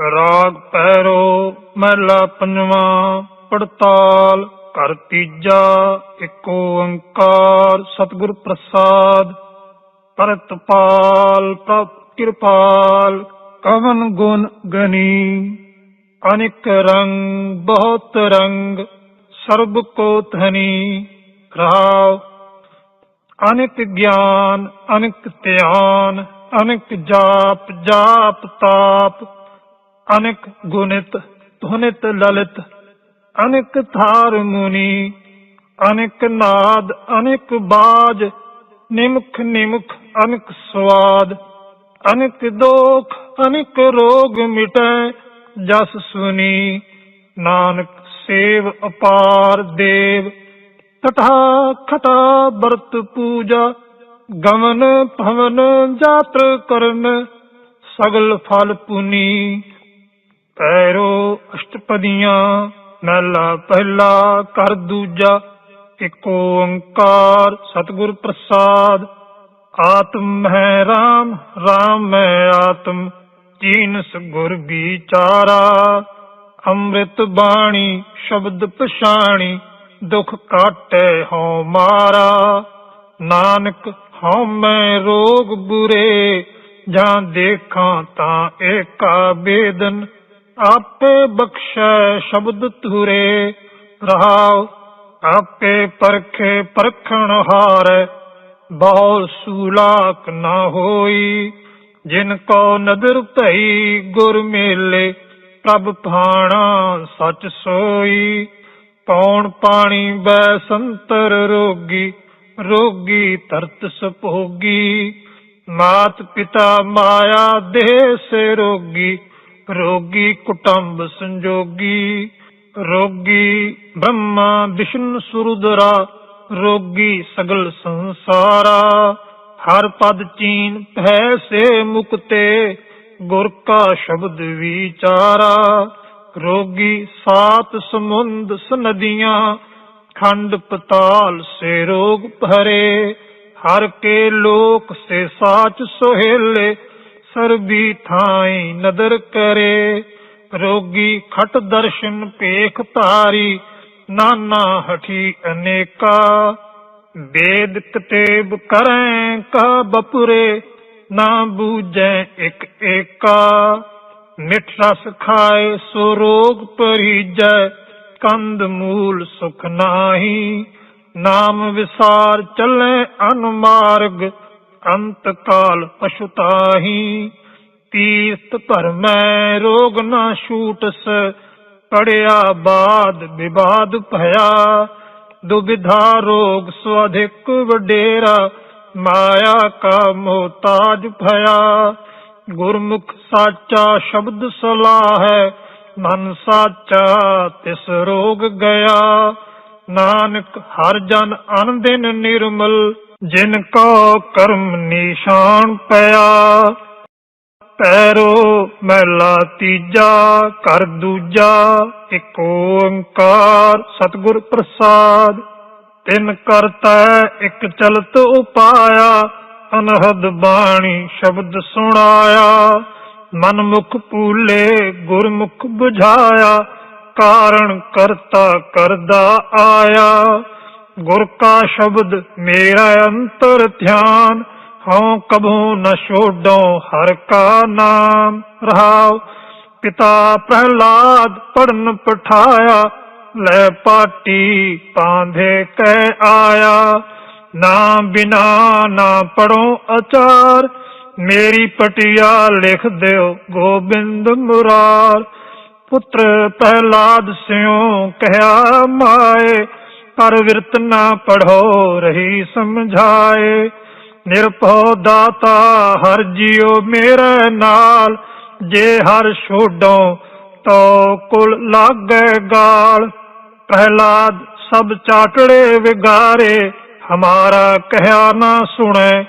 ਰਾਗ ਪੈਰੋ ਮਹਿਲਾ ਪੰਜਵਾਂ, ਪੜਤਾਲ ਘਰ ਤੀਜਾ ਏਕ ਓੰਕਾਰ ਸਤਿਗੁਰ ਪ੍ਰਸਾਦ। ਪਰਤਪਾਲ ਪ੍ਰਭ ਕਿਰਪਾਲ, ਕਵਨ ਗੁਣ ਗਨੀ। ਅਨਿਕ ਰੰਗ, ਬਹੁਤ ਰੰਗ, ਸਰਬ ਕੋ ਧਨੀ। ਰਾਵ ਅਨਿਕ ਗਿਆਨ, ਅਨਿਕ ਧਿਆਨ, ਅਨੇਕ ਜਾਪ ਜਾਪ ਤਾਪ ਅਨੇਕ ਗੁਣਿਤ, ਧੁਨਿਤ ਲਲਿਤ, ਅਨੇਕ ਥਾਰ ਮੁਨੀ, ਅਨੇਕ ਨਾਦ, ਅਨੇਕ ਬਾਜ, ਨਿਮਖ ਨਿਮਖ ਅਨੇਕ ਸਵਾਦ, ਅਨੇਕ ਦੋਖ, ਅਨੇਕ ਰੋਗ ਮਿਟੈ, ਜਸ ਸੁਨੀ, ਨਾਨਕ ਸੇਵ ਅਪਾਰ ਦੇਵ ਤਟਾ ਖਟਾ ਬਰਤ ਪੂਜਾ ਗਮਨ ਭਵਨ ਜਾਤਰ ਕਰਨ, ਸਗਲ ਫਲ ਪੁਨੀ ਪੈਰੋ ਅਸ਼ਟਪਦੀਆਂ, ਮਹਿਲਾ ਪਹਿਲਾ ਕਰ ਦੂਜਾ ਏਕ ਓੰਕਾਰ, ਸਤਿਗੁਰ ਪ੍ਰਸਾਦ। ਆਤਮ ਹੈ ਰਾਮ ਰਾਮ ਹੈ ਆਤਮ ਜੀਨਸ ਗੁਰ ਵਿਚਾਰਾ। ਅੰਮ੍ਰਿਤ ਬਾਣੀ, ਸ਼ਬਦ ਪਛਾਣੀ, ਦੁਖ ਕਾਟੈ ਹਉ ਮਾਰਾ। ਨਾਨਕ, ਹਉ ਮੈਂ ਰੋਗ ਬੁਰੇ, ਜਾਂ ਦੇਖਾਂ ਤਾਂ ਏਕਾ ਬੇਦਨ। ਆਪੇ ਬਖਸ਼ੈ ਸ਼ਬਦ ਤੁਰੇ ਰਹਾਉ ਆਪੇ ਪਰਖੇ ਪਰਖਣ ਹਾਰੈ, ਬਹੁ ਸੂਲਾਕ ਨਾ ਹੋਈ, ਜਿਨ ਕੋ ਨਦਰ ਭਈ ਗੁਰ ਮੇਲੇ, ਪ੍ਰਭ ਭਾਣਾ ਸਚ ਸੋਈ। ਪੌਣ ਪਾਣੀ ਬੈ ਸੰਤਰ ਰੋਗੀ ਰੋਗੀ ਤਰਤ ਸਪੋਗੀ। ਮਾਤ ਪਿਤਾ ਮਾਇਆ ਦੇਹ ਸੇ ਰੋਗੀ ਰੋਗੀ ਕੁਟੰਬ ਸੰਜੋਗੀ, ਰੋਗੀ ਬ੍ਰਹਮਾ ਵਿਸ਼ਨ ਸੁਰਦਰਾ, ਰੋਗੀ ਸਗਲ ਸੰਸਾਰਾ। ਹਰ ਪਦ ਚੀਨ ਭੈ ਸੇ ਮੁਕਤੇ, ਗੁਰ ਕਾ ਸ਼ਬਦ ਵਿਚਾਰਾ। ਰੋਗੀ ਸਾਤ ਸਮੁੰਦ ਸਨਦੀਆਂ, ਖੰਡ ਪਤਾਲ ਸੇ ਰੋਗ ਭਰੇ। ਹਰ ਕੇ ਲੋਕ ਸੇ ਸਾਚ ਸੋਹੇਲੇ ਸਰਬੀ ਥਾਈ ਨਦਰ ਕਰੇ। ਰੋਗੀ ਖਟ ਦਰਸ਼ਨ ਪੇਖ ਧਾਰੀ, ਨਾਨਾ ਹਠੀ ਅਨੇਕਾ। ਵੇਦ ਕਤੇਬ ਕਰੈ ਕਾ ਬਪੁਰੇ, ਨਾ ਬੂਝੈ ਇਕ ਏਕਾ। ਮਿਠ ਰਸ ਖਾਏ ਸੋ ਰੋਗ ਪਰੀਜੈ ਕੰਦ ਮੂਲ ਸੁਖ ਨਾਹੀ। ਨਾਮ ਵਿਸਾਰ ਚੱਲੇ ਅਨਮਾਰਗ ਅੰਤ ਕਾਲ ਪਛੁਤਾਹੀ ਤੀਰਥ ਭਰਮੈ ਰੋਗ ਨਾ ਛੂਟਸ, ਪੜਿਆ ਬਾਦ ਵਿਵਾਦ ਭਇਆ। ਦੁਬਿਧਾ ਰੋਗ ਸਵਧਿਕ ਵਡੇਰਾ, ਮਾਇਆ ਕਾ ਮੋਤਾਜ ਭਇਆ। ਗੁਰਮੁਖ ਸਾਚਾ ਸ਼ਬਦ ਸਲਾਹ ਹੈ ਮਨ ਸਾਚਾ ਤਿਸ ਰੋਗ ਗਿਆ। ਨਾਨਕ ਹਰ ਜਨ ਅਨ ਨਿਰਮਲ ਜਿਨ ਕੋ ਕਰਮ ਨਿਸ਼ਾਨ ਪਿਆ, ਪੈਰੋ ਮਹਿਲਾ ਤੀਜਾ ਕਰ ਦੂਜਾ ਏਕ ਓੰਕਾਰ ਸਤਿਗੁਰ ਪ੍ਰਸਾਦ। ਤਿਨ ਕਰਤਾ ਇਕ ਚਲਤ ਉਪਾਇਆ, ਅਨਹਦ ਬਾਣੀ ਸ਼ਬਦ ਸੁਣਾਇਆ। ਮਨ ਮੁਖ ਪੂਲੇ ਗੁਰਮੁਖ ਬੁਝਾਇਆ, ਕਾਰਣ ਕਰਤਾ ਕਰਦਾ ਆਇਆ। ਗੁਰ ਕਾ ਸ਼ਬਦ ਮੇਰਾ ਅੰਤਰ ਧਿਆਨ, ਹਉ ਕਬੂ ਨ ਛੋਡੋ ਹਰ ਕਾ ਨਾਮ ਰਹਾਉ। ਪਿਤਾ ਪ੍ਰਹਿਲਾਦ ਪੜਨ ਪਠਾਇਆ, ਲੈ ਪਾਟੀ ਪਾਂਧੇ ਕਹਿ ਆਇਆ। ਨਾ ਬਿਨਾ ਨਾ ਪੜੋ ਅਚਾਰ ਮੇਰੀ ਪਟਿਆ ਲਿਖ ਦਿਓ ਗੋਬਿੰਦ ਮੁਰਾਰ। ਪੁੱਤਰ ਪ੍ਰਹਲਾਦ ਸਿਉ ਕਹਿਆ ਮਾਏ ਪਰ ਵਿਰਤ ਨਾ ਪੜੋ ਰਹੀ ਸਮਝਾਏ। ਨਿਰਭਉ ਦਾਤਾ, ਹਰ ਜੀਉ ਮੇਰੇ ਨਾਲ। ਜੇ ਹਰ ਛੋਡੋ, ਤੋ ਕੁਲ ਲਾਗੇ ਗਾਲ। ਪ੍ਰਹਿਲਾਦ ਸਭ ਚਾਟੜੇ ਵਿਗਾਰੇ, ਹਮਾਰਾ ਕਹਿਆ ਨਾ ਸੁਣੇ,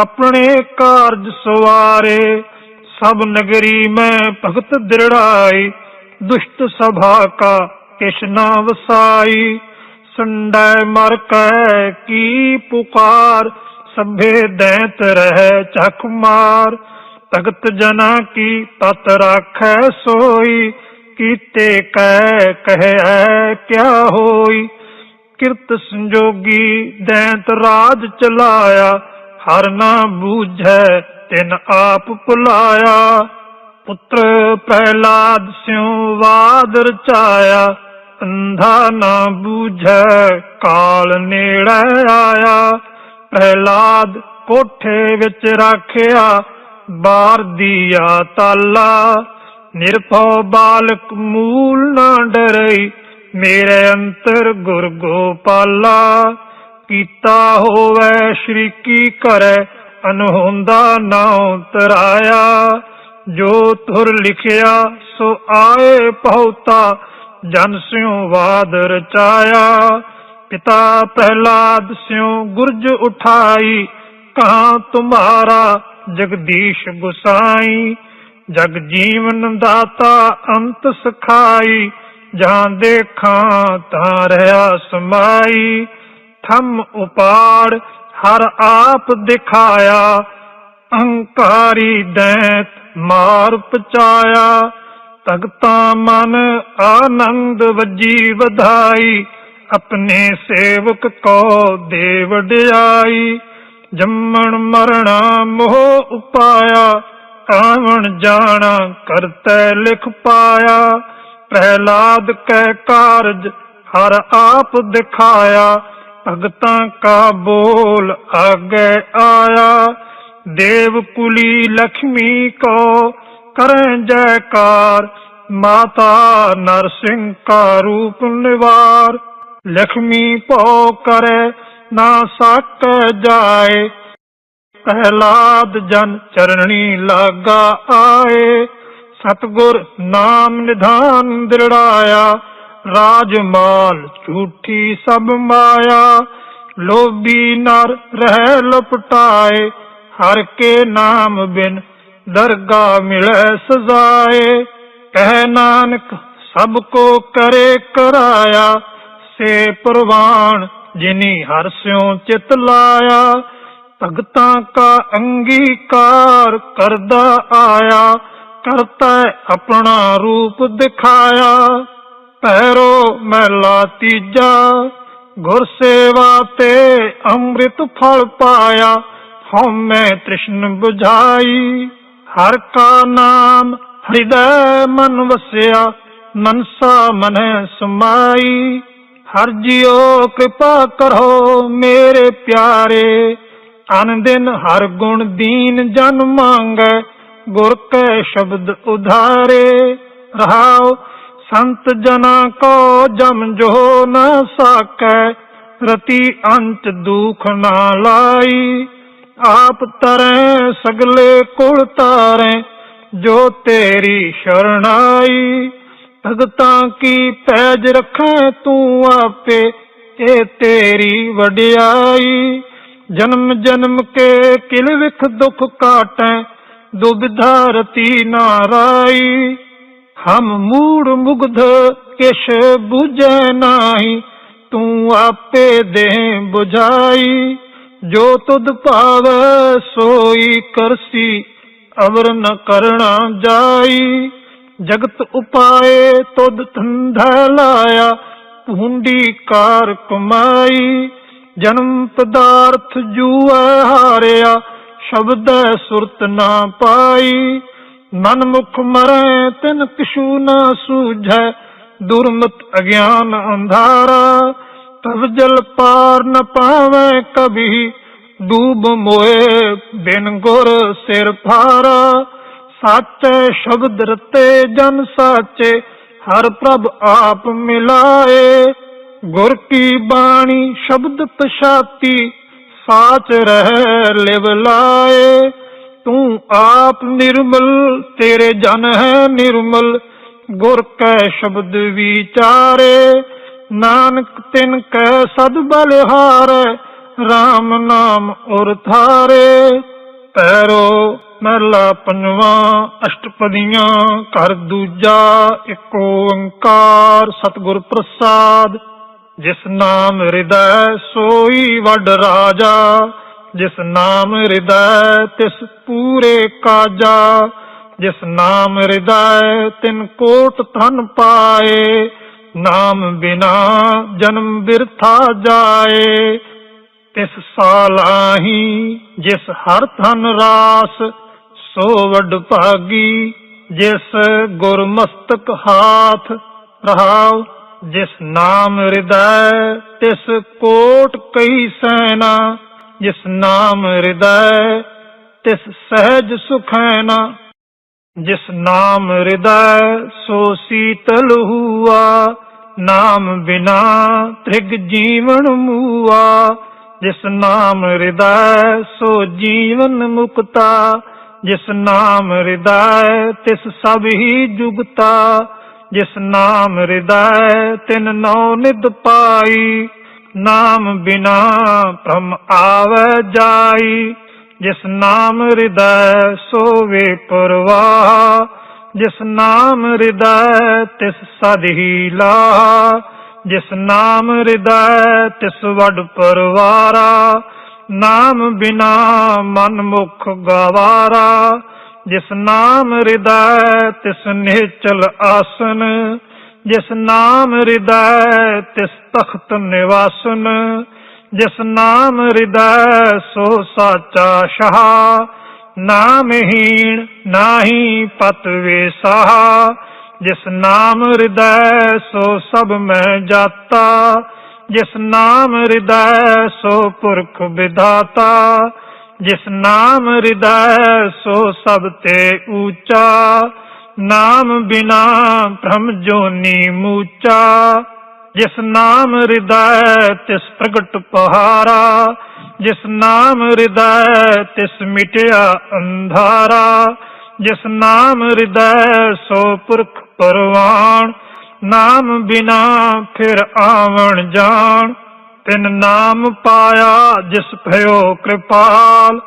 ਆਪਣੇ ਕਾਰਜ ਸਵਾਰੇ। ਸਭ ਨਗਰੀ ਮੈਂ ਭਗਤ ਦ੍ਰਿੜਾਈ, ਦੁਸ਼ਟ ਸਭਾ ਕਾ ਕਿਛ ਨਾ ਵਸਾਈ। ਸੰਡੈ ਮਰ ਕੈ ਕੀ ਪੁਕਾਰ, ਸਭੇ ਦੈਤ ਰਹਿ ਚਖ ਮਾਰ। ਤਗਤ ਜਨਾ ਕੀ ਤਤ ਰਾਖੈ ਸੋਈ, ਕੀਤੇ ਕਹਿ ਕਹਿ ਕਿਆ ਹੋਈ। ਕਿਰਤ ਸੰਜੋਗੀ ਦੈਂਤ ਰਾਜ ਚਲਾਇਆ, ਹਰ ਨਾ ਬੂਝੈ ਤਿਨ ਆਪ ਭੁਲਾਇਆ। ਪੁੱਤਰ ਪ੍ਰਹਿਲਾਦ ਸਿਉ ਵਾਦ ਰਚਾਇਆ ਅੰਧਾ ਨਾ ਬੂਝੈ, ਕਾਲ ਨੇੜੇ ਆਇਆ। ਪ੍ਰਹਿਲਾਦ ਕੋਠੇ ਵਿੱਚ ਰੱਖਿਆ, ਬਾਰ ਦੀਆ ਤਾਲਾ। ਨਿਰਭਉ ਬਾਲਕ ਮੂਲ ਨਾ ਡਰਈ, ਮੇਰੇ ਅੰਤਰ ਗੁਰ ਗੋਪਾਲਾ। ਕੀਤਾ ਹੋਵੇ ਸ਼੍ਰੀ ਕੀ ਕਰੈ ਅਨਹੋਂਦਾ ਨਾਉ ਤਰਾਇਆ ਜੋ ਤੁਰ ਲਿਖਿਆ, ਸੋ ਆਏ ਪਹੁਤਾ ਜਨ ਸਿਉ ਵਾਦ ਰਚਾਇਆ ਪਿਤਾ ਪ੍ਰਹਿਲਾਦ ਸਿਉ ਗੁਰਜ ਉਠਾਈ ਕਹਾਂ ਤੁਮਾਰਾ ਜਗਦੀਸ਼ ਗੁਸਾਈ, ਜਗ ਜੀਵਨ ਦਾਤਾ ਅੰਤ ਸਖਾਈ, ਜਾਂ ਦੇਖਾਂ ਤਾਂ ਰਹਾ ਸਮਾਈ, ਥਮ ਉਪਾੜ ਹਰ ਆਪ ਦਿਖਾਇਆ ਅਹੰਕਾਰੀ ਦੈਤ ਮਾਰ ਪਚਾਇਆ ਤਗਤਾ ਮਨ ਆਨੰਦ ਵਜੀ ਵਧਾਈ, ਆਪਣੇ ਸੇਵਕ ਕੋ ਦੇ ਵਡਿਆਈ ਜੰਮਣ ਮਰਣਾ ਮੋਹ ਉਪਾਇਆ, ਆਵਣ ਜਾਣਾ ਕਰਤੈ ਲਿਖ ਪਾਇਆ। ਪ੍ਰਹਿਲਾਦ ਕੈ ਕਾਰਜ ਹਰ ਆਪ ਦਿਖਾਇਆ, ਭਗਤਾਂ ਕਾ ਬੋਲ ਆਗੇ ਆਇਆ। ਦੇਵ ਕੁਲੀ ਲక్ష్ਮੀ ਕੋ ਕਰੈ ਜੈਕਾਰ, ਮਾਤਾ ਨਰਸਿੰਘ ਕਾ ਰੂਪ ਨਿਵਾਰ। ਲక్ష్ਮੀ ਭਉ ਕਰੈ, ਨਾ ਸਕੈ ਜਾਏ। ਪ੍ਰਹਿਲਾਦ ਜਨ ਚਰਣੀ ਲਾਗਾ ਆਏ। ਸਤਗੁਰ ਨਾਮ ਨਿਧਾਨ ਦਿੜਾਇਆ ਰਾਜਮਾਲ ਝੂਠੀ ਸਭ ਮਾਇਆ। ਲੋਭੀ ਨਰ ਰਹਿ ਲਪਟਾਏ, ਹਰ ਕੇ ਨਾਮ ਬਿਨ ਦਰਗਾ ਮਿਲੈ ਸਜ਼ਾਏ। ਕਹਿ ਨਾਨਕ, ਸਭ ਕੋ ਕਰੇ ਕਰਾਇਆ। ਸੇ ਪ੍ਰਵਾਨ, ਜਿਨੀ ਹਰ ਸਿਉ ਚਿਤ ਲਾਇਆ। ਭਗਤਾਂ ਕਾ ਅੰਗੀਕਾਰ ਕਰਦਾ ਆਇਆ। ਕਰਤਾ ਆਪਣਾ ਰੂਪ ਦਿਖਾਇਆ। ਪੈਰੋ ਮਹਿਲਾ ਤੀਜਾ। ਗੁਰ ਸੇਵਾ ਤੇ ਅੰਮ੍ਰਿਤ ਫਲ ਪਾਇਆ। ਹਉਮੈ ਤ੍ਰਿਸ਼ਨ 부ਝਾਈ ਹਰ ਕਾ ਨਾਮ ਹਿਰਦੈ ਮਨ ਵਸਿਆ ਮਨਸਾ ਮਨ ਸਮਾਈ। ਹਰ ਜਿਉ ਕਿਰਪਾ ਕਰੋ ਮੇਰੇ ਪਿਆਰੇ ਅਨ ਦਿਨ ਹਰ ਗੁਣ ਦੀਨ ਜਨ ਮੰਗੈ, ਗੁਰ ਕੈ ਸ਼ਬਦ ਉਧਾਰੇ। ਰਹਾਉ ਸੰਤ ਜਨਾ ਕੋ ਜਮ ਜੋ ਨ ਸਾਕੈ, ਰਤੀ ਅੰਤ ਦੁਖ ਨਾ ਲਾਈ। ਆਪ ਤਰੈ ਸਗਲੇ ਕੁਲ ਤਾਰੈ, ਜੋ ਤੇਰੀ ਸ਼ਰਣਾਈ। ਭਗਤਾਂ ਕੀ ਪੈਜ ਰੱਖੈ ਤੂੰ ਆਪੇ ਇਹ ਤੇਰੀ ਵਡਿਆਈ। ਜਨਮ ਜਨਮ ਕੇ ਕਿਲ ਵਿਖ ਦੁਖ ਕਾਟੈ ਦੁਬਿਧਾ ਰਤੀ ਨਾਰਾਈ। ਹਮ ਮੂੜ ਮੁਗਧ ਕਿਛ ਬੁਝੈ ਨਾਹੀ, ਤੂੰ ਆਪੇ ਦੇ ਬੁਝਾਈ। ਜੋ ਤੁਧ ਭਾਵੈ ਸੋਈ ਕਰਸੀ, ਅਵਰ ਨ ਕਰਣਾ ਜਾਈ। ਜਗਤ ਉਪਾਏ ਤੁਧ ਧੰਧਾ ਲਾਇਆ, ਭੁੰਡੀ ਕਾਰ ਕਮਾਈ। ਜਨਮ ਪਦਾਰਥ ਜੂਐ ਹਾਰਿਆ, ਸ਼ਬਦ ਸੁਰਤ ਨਾ ਪਾਈ। ਮਨ ਮੁਖ ਮਰੈ, ਤਿਨ ਕਿਛੂ ਨਾ ਸੂਝੈ, ਦੁਰਮਤ ਅਗਿਆਨ ਅੰਧਾਰਾ। ਤਬ ਪਾਰ ਨ ਪਾਵੈ ਕਭੀ, ਡੂਬ ਮੋਏ ਬਿਨ ਗੁਰ ਸਿਰ ਭਾਰਾ। ਸਾਚੇ ਸ਼ਬਦ ਰਤੇ ਜਨ ਸਾਚੇ, ਹਰ ਪ੍ਰਭ ਆਪ ਮਿਲਾਏ। ਗੁਰ ਕੀ ਬਾਣੀ ਸ਼ਬਦ ਪਛਾਤੀ, ਸਾਚ ਰਹਿ ਲਿਵ ਲਾਏ। ਤੂੰ ਆਪ ਨਿਰਮਲ, ਤੇਰੇ ਜਨ ਹੈ ਨਿਰਮਲ, ਗੁਰ ਕੈ ਸ਼ਬਦ ਵਿਚਾਰੇ। ਨਾਨਕ ਤਿਨ ਕੈ ਸਦ ਬਲਿਹਾਰੈ RAM ਨਾਮ ਉਰ ਥਾਰੇ ਪੈਰੋ ਮਹਲਾ ਪੰਜਵਾ, ਅਸ਼ਟਪਦੀਆਂ ਘਰ ਦੂਜਾ ਏਕ ਓੰਕਾਰ ਸਤਿਗੁਰ ਪ੍ਰਸਾਦ। ਜਿਸ ਨਾਮ ਹਿਰਦੈ ਸੋਈ ਵੱਡ ਰਾਜਾ, ਜਿਸ ਨਾਮ ਹਿਰਦੈ ਤਿਸ ਪੂਰੇ ਕਾਜਾ। ਜਿਸ ਨਾਮ ਹਿਰਦੈ ਤਿਨ ਕੋਟ ਧਨ ਪਾਏ ਨਾਮ ਬਿਨਾ ਜਨਮ ਬਿਰਥਾ ਜਾਏ, ਤਿਸ ਸਾਲਾਹੀ ਜਿਸ ਹਰ ਧਨ ਰਾਸ, ਸੋ ਵੱਡ ਭਾਗੀ ਜਿਸ ਗੁਰਮਸਤਕ ਹਾਥ ਰਹਾਉ, ਜਿਸ ਨਾਮ ਹਿਰਦੈ ਤਿਸ ਕੋਟ ਕਈ ਸੈਨਾ, ਜਿਸ ਨਾਮ ਹਿਰਦੈ ਤਿਸ ਸਹਿਜ ਸੁਖੈਨਾ, ਜਿਸ ਨਾਮ ਹਿਰਦੈ ਸੋ ਸੀਤਲ ਹੁਆ। ਨਾਮ ਬਿਨਾ ਤ੍ਰਿਗ ਜੀਵਨ ਮੂਆ, ਜਿਸ ਨਾਮ ਹਿਰਦੈ ਸੋ ਜੀਵਨ ਮੁਕਤਾ, ਜਿਸ ਨਾਮ ਹਿਰਦੈ ਤਿਸ ਸਭ ਹੀ ਜੁਗਤਾ, ਜਿਸ ਨਾਮ ਹਿਰਦੈ ਤਿਨ ਨੌ ਨਿਦ ਪਾਈ, ਨਾਮ ਬਿਨਾ ਭ੍ਰਮ ਆਵੈ ਜਾਈ, ਜਿਸ ਨਾਮ ਹਿਰਦੈ ਸੋਵੇ ਪਰਵਾਹ ਜਿਸ ਨਾਮ ਹਿਰਦੈ ਤਿਸ ਸਦ ਹੀ ਜਿਸ ਨਾਮ ਹਿਰਦੈ ਤਿਸ ਵਡ ਪਰਵਾਰਾ, ਨਾਮ ਬਿਨਾ ਮਨ ਮੁਖ ਗਵਾਰਾ, ਜਿਸ ਨਾਮ ਹਿਰਦੈ ਤਿਸ ਨਿਹਚਲ ਆਸਨ, ਜਿਸ ਨਾਮ ਹਿਰਦੈ ਤਿਸ ਤਖਤ ਨਿਵਾਸਨ, ਜਿਸ ਨਾਮ ਹਿਰਦੈ ਸੋ ਸਾਚਾ ਸ਼ਾਹ ਨਾਮਹੀਣ ਨਾਹੀ ਪਤ ਵੇਸਾ। ਜਿਸ ਨਾਮ ਹਿਰਦੈ, ਸੋ ਸਭ ਮੈਂ ਜਾਤਾ। ਜਿਸ ਨਾਮ ਹਿਰਦੈ, ਸੋ ਪੁਰਖ ਵਿਧਾਤਾ। ਜਿਸ ਨਾਮ ਹਿਰਦੈ, ਸੋ ਸਭ ਤੇ ਊਚਾ। ਨਾਮ ਬਿਨਾ ਭ੍ਰਮ ਜੋਨੀ ਮੂਚਾ। ਜਿਸ ਨਾਮ ਹਿਰਦੈ, ਤਿਸ ਪ੍ਰਗਟ ਪਹਾਰਾ। ਜਿਸ ਨਾਮ ਹਿਰਦੈ ਤਿਸ ਮਿਟਿਆ ਅੰਧਾਰਾ, ਜਿਸ ਨਾਮ ਹਿਰਦੈ ਸੋ ਪੁਰਖ ਪਰਵਾਨ ਨਾਮ ਬਿਨਾ ਫਿਰ ਆਵਣ ਜਾਣ। ਤਿਨ ਨਾਮ ਪਾਇਆ ਜਿਸ ਭਇਓ ਕਿਰਪਾਲ,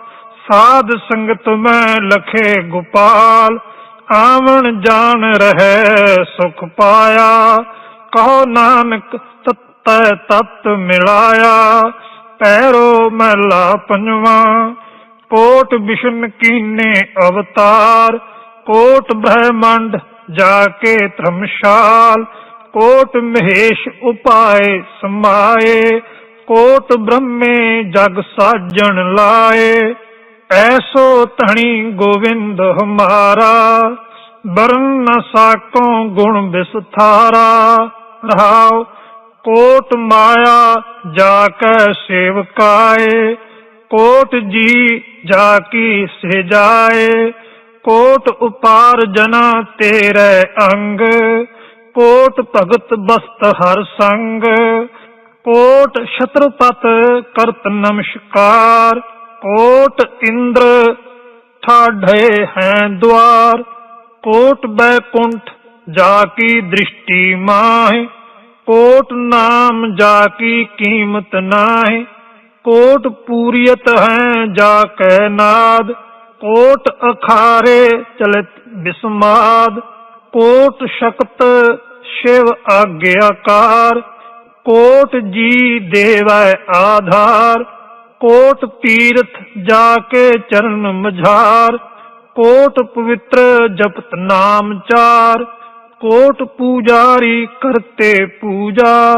ਸਾਧ ਸੰਗਤ ਮੈਂ ਲਖੇ ਗੋਪਾਲ। ਆਵਣ ਜਾਣ ਰਹੇ ਸੁਖ ਪਾਇਆ, ਕਹੋ ਨਾਨਕ ਤਤੈ ਤਤ ਮਿਲਾਇਆ। ਪੈਰੋ ਮਹਲਾ ਪੰਜਵਾ, ਕੋਟ ਵਿਸ਼ਨ ਕੀਨੇ ਅਵਤਾਰ, ਕੋਟ ਬ੍ਰਹਮੰਡ ਜਾ ਕੇ ਧਰਮਸ਼ਾਲ, ਕੋਟ ਮਹੇਸ਼ ਉਪਾਏ ਸਮਾਏ, ਕੋਟ ਬ੍ਰਹਮੇ ਜਗ ਸਾਜਣ ਲਾਏ। ਐਸੋ ਧਣੀ ਗੋਵਿੰਦ ਹਮਾਰਾ, ਬਰਨ ਨ ਸਾਕੋ ਗੁਣ ਵਿਸਥਾਰਾ ਰਹਾਉ ਕੋਟ ਮਾਇਆ ਜਾ ਕੈ ਸੇਵਕਾਏ, ਕੋਟ ਜੀ ਜਾ ਕੀ ਸਹਿਜਾਏ ਕੋਟ ਉਪਾਰ ਜਨਾ ਤੇਰੇ ਅੰਗ, ਕੋਟ ਭਗਤ ਬਸਤ ਹਰ ਸੰਗ, ਕੋਟ ਛਤਰਪਤ ਕਰਤ ਨਮਸਕਾਰ, ਕੋਟ ਇੰਦਰ ਠਾਢੇ ਹੈ ਦੁਆਰ, ਕੋਟ ਬੈਕੁੰਠ ਜਾ ਕੀ ਦ੍ਰਿਸ਼ਟੀ ਮਾਹਿ। ਕੋਟ ਨਾਮ ਜਾ ਕੀ ਕੀਮਤ ਨਾਹਿ, ਕੋਟ ਪੂਰੀਅਤ ਹੈ ਜਾ ਕੈ ਨਾਦ, ਕੋਟ ਅਖਾਰੇ ਚਲਤ ਬਿਸਮਾਦ, ਕੋਟ ਸ਼ਕਤ ਸ਼ਿਵ ਆਗਿਆਕਾਰ ਕੋਟ ਜੀ ਦੇਵੈ ਆਧਾਰ, ਕੋਟ ਤੀਰਥ ਜਾ ਕੇ ਚਰਨ ਮਝਾਰ, ਕੋਟ ਪਵਿੱਤਰ ਜਪਤ ਨਾਮ ਚਾਰ ਕੋਟ ਪੂਜਾਰੀ ਕਰਤੇ ਪੂਜਾ,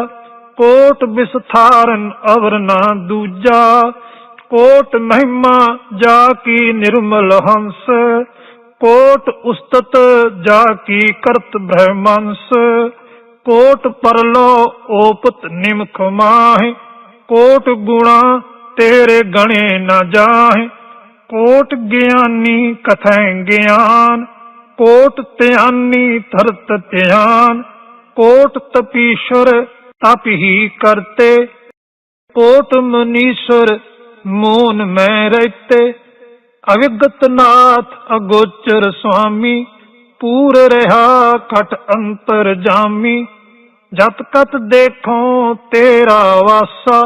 ਕੋਟ ਵਿਸਥਾਰਨ ਅਵਰ ਨਾ ਦੂਜਾ, ਕੋਟ ਮਹਿਮਾ ਜਾ ਕੀ ਨਿਰਮਲ ਹੰਸ, ਕੋਟ ਉਸਤਤ ਜਾ ਕੀ ਕਰਤ ਬ੍ਰਹਮੰਸ, ਕੋਟ ਪਰਲੋ ਓਪਤ ਨਿਮਖ ਮਾਹਿ, ਕੋਟ ਗੁਣਾ ਤੇਰੇ ਗਣੇ ਨਾ ਜਾਹੇ, ਕੋਟ ਗਿਆਨੀ ਕਥੈ ਗਿਆਨ ਕੋਟ ਧਿਆਨੀ ਧਰਤ ਧਿਆਨ, ਕੋਟ ਤਪੀਸ਼ਰ ਤਪ ਹੀ ਕਰਤੇ। ਕੋਟ ਮਨੀਸ਼ਰ ਮੋਨ ਮੈਂ ਰਹਤੇ। ਅਵਿਗਤਨਾਥ ਅਗੋਚਰ ਸੁਆਮੀ, ਪੂਰ ਰਹਾ ਖਟ ਅੰਤਰ ਜਾਮੀ। ਜਤ ਕਤ ਦੇਖੋ ਤੇਰਾ ਵਾਸਾ,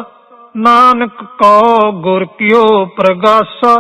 ਨਾਨਕ ਕੋ ਗੁਰ ਕਿਓ ਪ੍ਰਗਾਸਾ।